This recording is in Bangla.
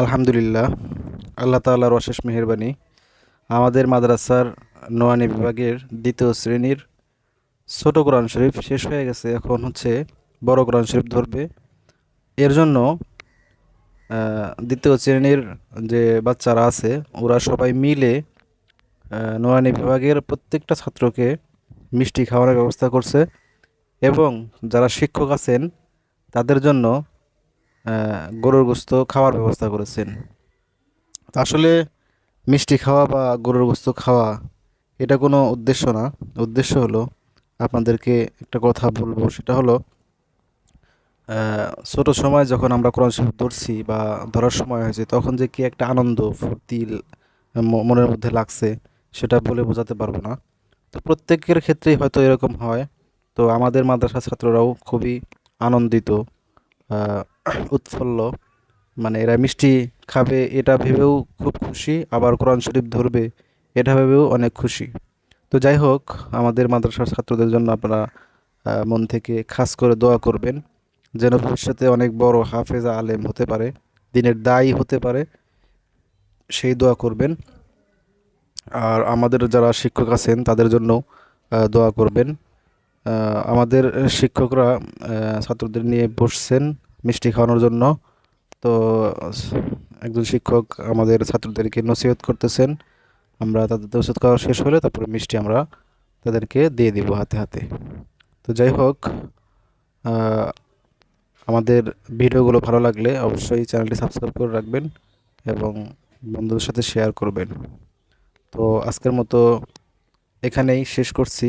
আলহামদুলিল্লাহ, আল্লাহ তাআলার অশেষ মেহেরবানি। আমাদের মাদ্রাসার নোয়ানি বিভাগের দ্বিতীয় শ্রেণির ছোট কোরআন শরীফ শেষ হয়ে গেছে, এখন হচ্ছে বড় কোরআন শরীফ ধরবে। এর জন্য দ্বিতীয় শ্রেণির যে বাচ্চারা আছে, ওরা সবাই মিলে নোয়ানি বিভাগের প্রত্যেকটা ছাত্রকে মিষ্টি খাওয়ানোর ব্যবস্থা করছে। এবং যারা শিক্ষক আছেন, তাদের জন্য গরুর গোস্ত খাওয়ার ব্যবস্থা করেছেন। আসলে মিষ্টি খাওয়া বা গরুর গোস্ত খাওয়া এটা কোনো উদ্দেশ্য না। উদ্দেশ্য হলো আপনাদেরকে একটা কথা বলব, সেটা হলো ছোট সময় যখন আমরা কোরআন শরীফ ধরছি বা ধরার সময় হয়েছে, তখন যে কি একটা আনন্দ, ফুর্তি মনের মধ্যে লাগছে, সেটা বলে বোঝাতে পারব না। তো প্রত্যেকের ক্ষেত্রেই হয়তো এরকম হয়। তো আমাদের মাদ্রাসা ছাত্ররাও খুবই আনন্দিত। উৎফুল্ল। মানে এরা মিষ্টি খাবে, এটা ভেবেও খুব খুশি। আবার কোরআন শরীফ ধরবে, এটা ভেবেও অনেক খুশি। তো যাই হোক, আমাদের মাদ্রাসার ছাত্রদের জন্য আপনারা মন থেকে খাস করে দোয়া করবেন, যেন ভবিষ্যতে অনেক বড় হাফেজা আলেম হতে পারে, দিনের দায়ী হতে পারে, সেই দোয়া করবেন। আর আমাদের যারা শিক্ষক আছেন, তাদের জন্য দোয়া করবেন। আমাদের শিক্ষকরা ছাত্রদের নিয়ে বসছেন মিষ্টি খাওয়ানোর জন্য। তো একজন শিক্ষক আমাদের ছাত্রদেরকে নসিহত করতেছেন। আমরা তাদের নসিহত করা শেষ হলে তারপরে মিষ্টি আমরা তাদেরকে দিয়ে দিব হাতে হাতে। তো যাই হোক আমাদের ভিডিওগুলো ভালো লাগলে অবশ্যই চ্যানেলটি সাবস্ক্রাইব করে রাখবেন এবং বন্ধুদের সাথে শেয়ার করবেন। তো আজকের মতো এখানেই শেষ করছি।